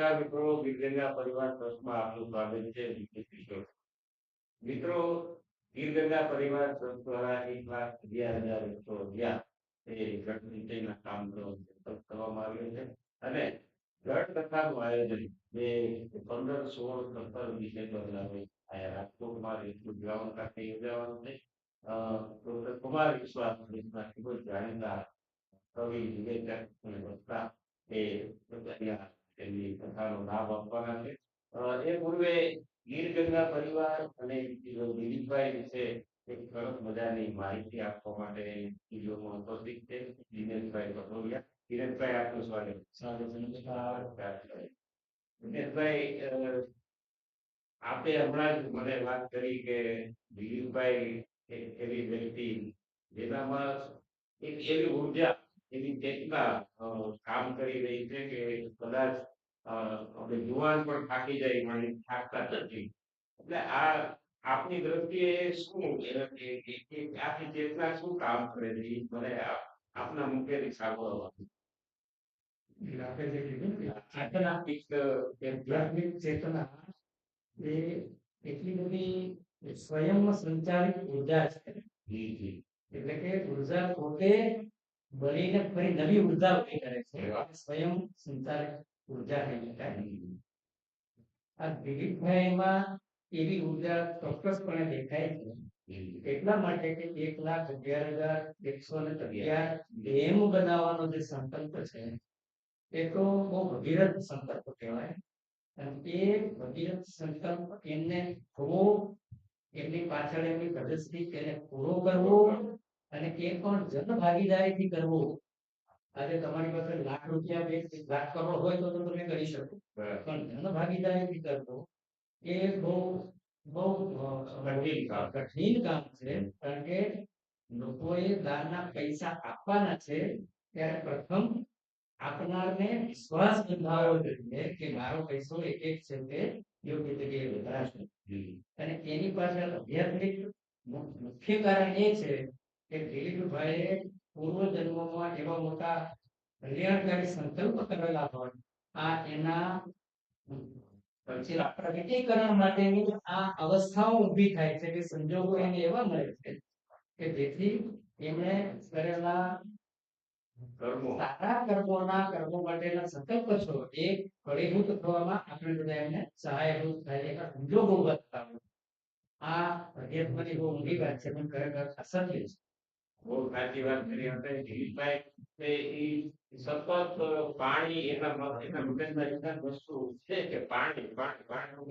નમસ્કાર મિત્રો ગીરગંગા પરિવાર ટ્રસ્ટમાં આપનું સ્વાગત છે વિજય કિશોર મિત્રો ગીરગંગા પરિવાર ટ્રસ્ટ દ્વારા એક લાખ અગિયાર હજાર એકસો અગિયાર એ ગઢ સિંચાઈના કામનો સંકલ્પ કરવામાં આવ્યો છે અને ગઢ કથાનું આયોજન જે પંદર સોળ સત્તર ડિસેમ્બરના રોજ અહીંયા રાજકોટમાં રેસકોર્સ ગ્રાઉન્ડ ખાતે યોજાવાનું છે. અ, ડોક્ટર કુમાર વિશ્વાસ દેશના ખૂબ જ જાણીતા કવિ વિવેચક અને વક્તા એ અહીંયા એમની કથાનો લાભ આપવાના છે. એ પૂર્વે ગીર ગંગા પરિવાર અને દિલીપભાઈ વિશે એક સરસ મજાની માહિતી આપવા માટે સ્ટુડિયોમાં ઉપસ્થિત છે. દિનેશભાઈ પટોલિયા દિનેશભાઈ આપનું સ્વાગત. સ્વાગત નમસ્કાર. દિનેશભાઈ આપે હમણાં જ મને વાત કરી કે દિલીપભાઈ એક એવી વ્યક્તિ જેનામાં એક એવી ઊર્જા એવી ચેતના કામ કરી રહી છે કે કદાચ આપણે યુવાન પણ થાકી જાય પણ થાકતા નથી. એટલે આ આપની દ્રષ્ટિએ શું આખી ચેતના શું કામ કરે છે? મને આપના મુખ્યથી સાંભળવા એટલે આપણે જે કીધું આધ્યાત્મિક આધ્યાત્મિક ચેતના એ એટલી બધી સ્વયં સંચાલિત ઊર્જા છે એટલે કે ઊર્જા પોતે બનીને ફરી નવી ઊર્જા ઊભી કરે છે. સ્વયં સંસાર ઊર્જા કહી શકાય. આ દિલીપભાઈમાં એવી ઊર્જા ચોક્કસપણે દેખાય છે. એટલા માટે કે એક લાખ અગિયાર હજાર એકસો ને અગિયાર ડેમ બનાવવાનો જે સંકલ્પ છે એ તો બહુ ભગીરથ સંકલ્પ કહેવાય. અને એ ભગીરથ સંકલ્પ એમને થવો એમની પાછળ એમની પ્રદર્શિત એને પૂરો કરવો અને એ પણ જન ભાગીદારીથી કરવો આજે તમારી પાસે લાખ રૂપિયા બે લાખ કરોડ હોય તો તમે કરી શકો. પણ જન ભાગીદારીથી કરવો એ બહુ બહુ કઠિન કામ. કઠિન કામ છે. કારણ કે લોકોએ દાનના પૈસા આપવાના છે ત્યારે પ્રથમ આપનારને વિશ્વાસ બંધાવવો જોઈએ કે મારો પૈસો એક એક છે તે યોગ્ય જગ્યાએ વપરાશે જી. અને એની પાછળ આધ્યાત્મિક મુખ્ય કારણ એ છે કે દિલીપભાઈએ પૂર્વ જન્મમાં એવા મોટા કલ્યાણકારી સંકલ્પ કરેલા હોય આ એના પછી પ્રગટીકરણ માટેની આ અવસ્થાઓ ઊભી થાય છે કે સંજોગો એને એવા મળે છે કે જેથી એમણે કરેલા સારા કર્મોના કર્મો માટેના સંકલ્પ છો એ ફળીભૂત થવામાં આપણે બધા એમને સહાયભૂત થાય એવા સંજોગો આ બહુ ઊંડી વાત છે પણ ખરેખર અસત્ય છે. બહુ સાચી વાત કરી આપણે. દિલીપભાઈ કે સતત પાણી એના એના મગજમાં વસ્તુ છે કે પાણી પાણી પાણી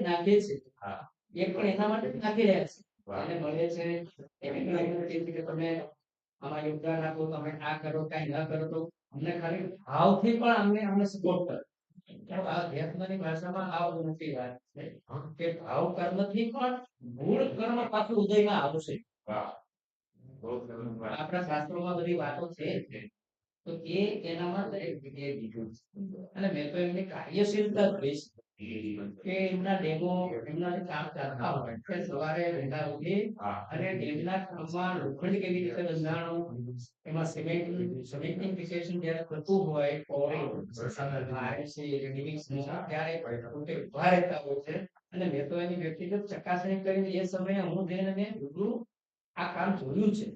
નાખે છે એ પણ એના માટે નાખી રહ્યા છે. એને મળે છે કે તમે આમાં યોગદાન આપો તમે આ કરો કઈ ન કરો તો અમને ખાલી ભાવથી પણ અમને અમને સપોર્ટ કરો. અધ્યાત્મની ભાષામાં આ મોટી વાત છે. કે ભાવ કર્મથી પણ મૂળ કર્મ પાછું ઉદયમાં આવશે. બહુ આપણા શાસ્ત્રોમાં બધી વાતો છે. તો એ એનામાં દરેક જગ્યાએ દીધું અને મેં તો એમની કાર્યશીલતા જોઈ છે. કે એમના ડેમો એમના કામ ચાલતા હોય કે સવારે વહેલા ઉઠી અને ડેમના કામમાં લોખંડ કેવી રીતે બંધાણું, એમાં સિમેન્ટ સિમેન્ટિંગ ફિક્સેશન જ્યારે થતું હોય ત્યારે પોતે ઊભા રહેતા હોય છે. અને મેં તો એની વ્યક્તિગત ચકાસણી કરીને એ સમયે હું જઈને મેં રૂબરૂ આ કામ જોયું છે.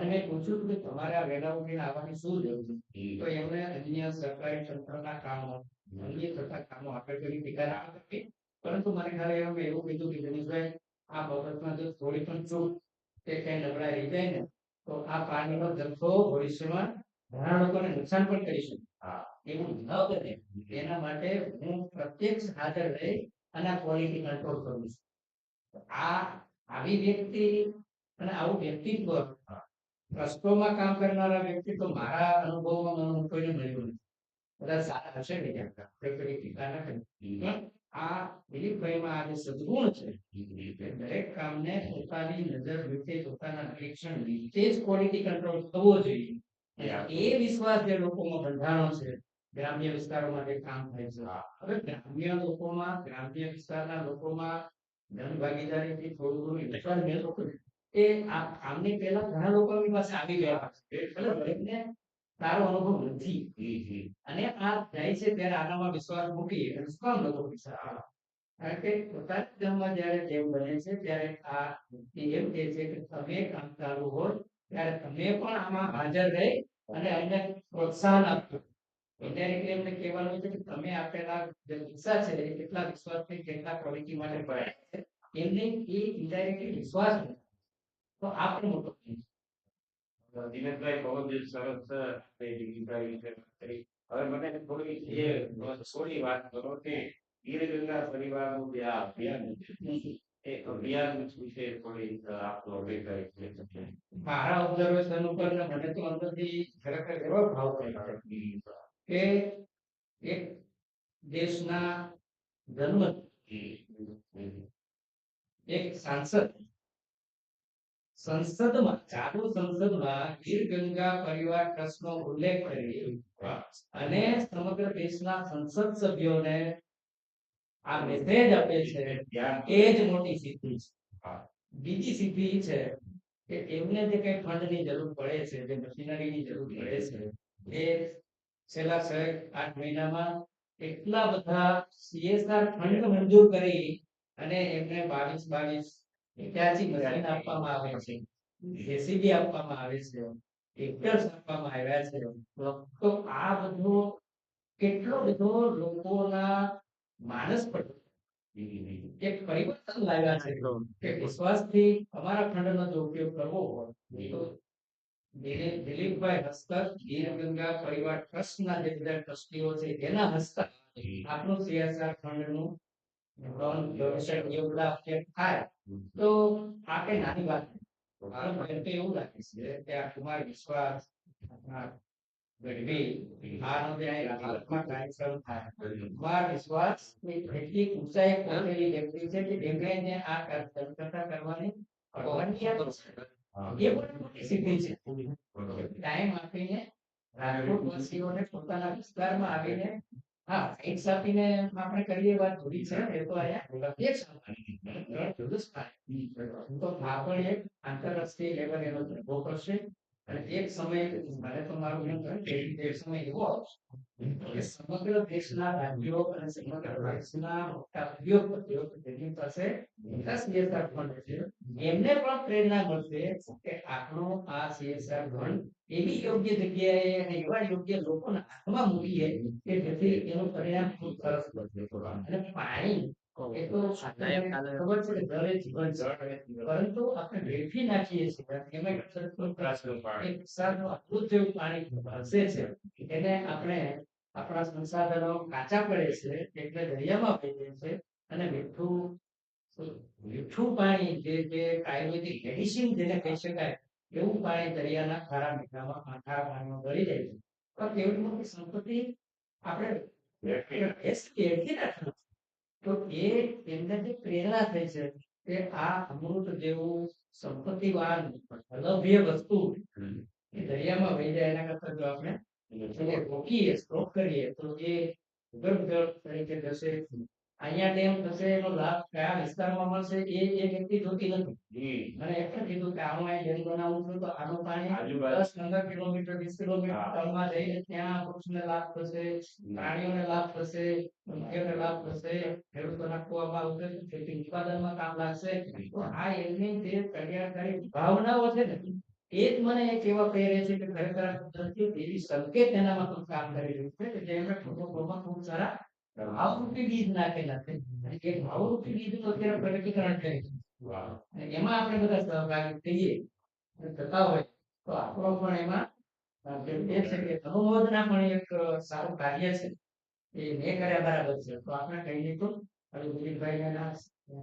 અને પૂછ્યું કે તમારે આ વહેલા ઉઠીને આવવાની શું જરૂર છે? તો એમણે અન્ય સરકારી તંત્રના કામો અન્ય થતા કામો આગળ કરી નિકાલ આવે કરી પરંતુ મને ખ્યાલ એમ એવું કીધું કે દિનેશભાઈ આ બાબતમાં જો થોડી પણ ચૂક કે કઈ નબળાઈ રહી જાય ને તો આ પાણીનો જથ્થો ભવિષ્યમાં ઘણા લોકોને નુકસાન પણ કરી શકે. એવું ન બને. એના માટે હું પ્રત્યક્ષ હાજર રહી અને આ ક્વોલિટી કંટ્રોલ કરું છું. આ આવી વ્યક્તિ અને આવું વ્યક્તિત્વ ટ્રસ્ટોમાં કામ કરનારા વ્યક્તિ તો મારા અનુભવમાં મને કોઈને મળ્યું નથી. બધા સારા હશે ને ક્યાંક આ દિલીપભાઈમાં સદગુણ છે. દરેક કામને પોતાની નજર રીતે પોતાના નિરીક્ષણ રીતે જ ક્વોલિટી કંટ્રોલ થવો જોઈએ. એ વિશ્વાસ જે લોકોમાં બંધાણો છે ગ્રામ્ય વિસ્તારોમાં જે કામ થાય છે. હવે ગ્રામ્ય લોકોમાં ગ્રામ્ય વિસ્તારના લોકોમાં જન ભાગીદારીથી થોડું ઘણું ઇન્ટરસ્ટ મેળવો એ આ કામની પહેલા ઘણા લોકો પાસે આવી ગયા છે એટલે દરેકને સારો અનુભવ નથી. અને આ જાય છે ત્યારે આનામાં વિશ્વાસ મૂકી અને શું કામ લોકો કારણ કે પોતાના ધર્મમાં જયારે જેવું બને છે ત્યારે આ એમ કે છે કે તમે કામ ચાલુ હોય ત્યારે તમે પણ આમાં હાજર રહી અને એને પ્રોત્સાહન આપજો. ઇન્ડાયરેક્ટલી એમને કહેવાનું છે કે તમે આપેલા જે પૈસા છે એ કેટલા વિશ્વાસથી કેટલા ક્વોલિટી માટે ભરાય છે? એમને એ ઇન્ડાયરેક્ટલી વિશ્વાસ. તો આ પણ મોટો છે. દિનેશભાઈ બહુ જ સરસ દિલીપભાઈ કરી. હવે મને થોડી એ થોડી વાત કરો કે ગીરગંગા પરિવારનું જે આ અભિયાન એ અભિયાન વિશે થોડી આપનો અભિપ્રાય છે. મારા ઓબ્ઝર્વેશન ઉપર મને તો અંદરથી એવો ભાવ થયો કે એક દેશના જન્મ એક સાંસદ સંસદમાં ચાલુ સંસદમાં ગીર ગંગા પરિવાર ટ્રસ્ટનો ઉલ્લેખ કરી અને સમગ્ર દેશના સંસદ સભ્યોને આ મેસેજ આપે છે એ જ મોટી સિદ્ધિ છે. બીજી સિદ્ધિ છે કે એમને જે કઈ ફંડની જરૂર પડે છે જે મશીનરીની જરૂર પડે છે એ છેલ્લા છ આઠ મહિનામાં એટલા બધા સીએસઆર ફંડ મંજૂર કરી અને એમને બાવીસ બાવીસ એક્યાસી મશીન આપવામાં આવે છે. જેસીબી આપવામાં આવે છે. ટ્રેક્ટર્સ આપવામાં આવ્યા છે. તો આ બધો કેટલો બધો લોકોના માનસ પર એક પરિવર્તન લાવ્યા છે. કે વિશ્વાસથી અમારા ફંડનો જો ઉપયોગ કરવો હોય. તો દિલીપભાઈ હસ્તક ગીર ગંગા પરિવાર ટ્રસ્ટના જે બધા ટ્રસ્ટીઓ છે એના હસ્તક આપણું CSR ફંડનું થાય. તો આ કઈ નાની વાત મારો મને તો એવું લાગે છે કે આ કુમાર વિશ્વાસ ગઢવી આનો જે અહીં કાર્યક્રમ થાય. કુમાર વિશ્વાસ એટલી પહોંચેલી વ્યક્તિ છે કે એમણે આ કરતા કરવાની એ પણ મોટી સિદ્ધિ છે. ટાઈમ આપીને રાજકોટ વાસીઓને પોતાના વિસ્તારમાં આવીને હા ફાઇટ્સ આપીને આપણે કરીએ વાત થોડી છે એ તો અહીંયા એક સામાન્ય જુદું તો આ પણ એક આંતરરાષ્ટ્રીય લેવલ એનો કરશે. અને એક સમય મારે તો મારું એમ કહે કે સમય એવો કે સમગ્ર દેશના રાજ્યો અને સમગ્ર દેશના ઉદ્યોગપતિઓ જેની પાસે વિકાસ સીએસઆર ફંડ છે. એમને પણ પ્રેરણા મળશે કે આપણો આ સીએસઆર ફંડ એવી યોગ્ય જગ્યાએ અને એવા યોગ્ય લોકોના હાથમાં મૂકીએ કે જેથી એનું પરિણામ ખૂબ સરસ બનશે અને પાણી ખબર છે કે જળ જીવન પરંતુ આપણે વેડફી નાખીએ છીએ પાણી હસે છે એને આપણે આપણા સંસાધનો કાચા પડે છે એટલે દરિયામાં જાય છે અને મીઠું મીઠું પાણી જે જે આયુર્વેદિક મેડિસિન જેને કહી શકાય એવું પાણી દરિયાના ખારા મીઠામાં ખારા પાણીમાં ભરી જાય છે. પણ એવી મોટી સંપત્તિ આપણે તો એ એમને જે પ્રેરણા થઈ છે કે આ અમૃત જેવું સંપત્તિવાન અલભ્ય વસ્તુ એ દરિયામાં વહી જાય એના કરતા જો આપણે રોકીએ સ્ટોપ કરીએ તો એ ભૂગર્ભ જળ તરીકે જશે. અહીંયા ડેમ થશે એનો લાભ કયા વિસ્તારમાં મળશે એ એક વ્યક્તિ જોતી નથી. અને એટલે કીધું કે આનું અહીં ડેમ બનાવવું છું તો આનું પાણી દસ પંદર કિલોમીટર વીસ કિલોમીટર. તળમાં જઈને ત્યાં વૃક્ષને લાભ થશે પ્રાણીઓને લાભ થશે મનુષ્યોને લાભ થશે ખેડૂતોના કુવામાં આવશે ખેતી ઉત્પાદનમાં કામ લાગશે. તો આ એમની જે કલ્યાણકારી ભાવનાઓ છે ને એ જ મને એક એવા પ્રેરે છે કે ખરેખર એવી સંકેત એનામાં કામ કરી રહ્યું છે કે જેમણે ખૂબ સારા ભાવરૂપી બીજ નાખેલા છે. એ ભાવરૂપી બીજનું અત્યારે પ્રગટીકરણ થઈ છે. એમાં આપણે બધા સહભાગી થઈએ થતા હોય તો આપણો પણ એમાં એ છે કે અનુમોદના પણ એક સારું કાર્ય છે. એ મેં કર્યા બરાબર છે. તો આપણે કહીએ તો હવે દિલીપભાઈના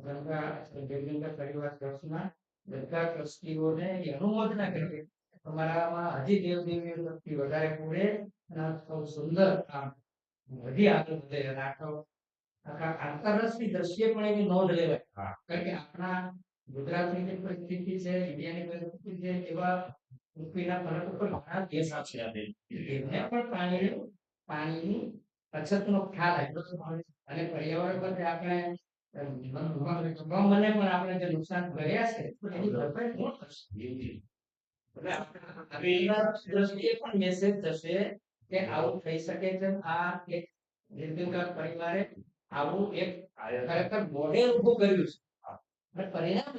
ગંગા ગંગા પરિવાર ટ્રસ્ટના બધા ટ્રસ્ટીઓને એ અનુમોદના કરીએ. તમારામાં હજી દેવદેવીઓ શક્તિ વધારે પૂરે અને સુંદર કામ વધી આગળ વધે અને આખો આખા આંતરરાષ્ટ્રીય દ્રશ્ય પણ એની નોંધ લેવાય. કારણ કે આપણા ગુજરાતની જે પરિસ્થિતિ છે ઇન્ડિયાની પરિસ્થિતિ છે એવા પૃથ્વીના ફરક ઉપર ઘણા દેશ છે. એમને પણ પાણી પાણીની અછતનો ખ્યાલ આવ્યો અને પર્યાવરણ પર આપણે મને પણ આપણે જે નુકસાન કર્યા છે એની ભરપાઈ કોણ કરશે એટલે આપણે દ્રષ્ટિએ પણ મેસેજ થશે કે આવું થઈ શકે છે આ એક દીર્ઘકાળ પરિવારે આવું એક ખરેખર મોડેલ ઊભું કર્યું છે. પણ પરિણામ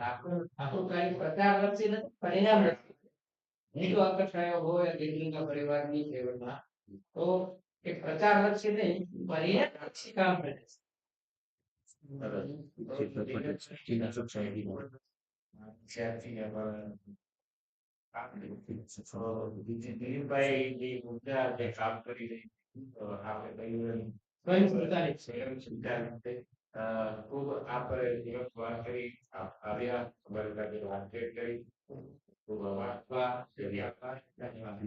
આપણું કાર્ય પ્રચાર લક્ષી નથી પરિણામ લક્ષી નીચો આકર્ષાયો હોય દીર્ઘકાળ પરિવારની સેવામાં તો એ પ્રચાર લક્ષી નહીં પરિણામ લક્ષી કામ કરે છે. વિદ્યાર્થી અમારા દિલીપભાઈ જે મુદ્દા જે કામ કરી રહી આપણે કહ્યું સ્વયં પોતાની સ્વયં ચિંતા નથી ખૂબ આપણે દિવસ વાત કરી આવ્યા તમારી સાથે વાતચીત કરી. ખૂબ ધન્યવાદ ધન્યવાદ.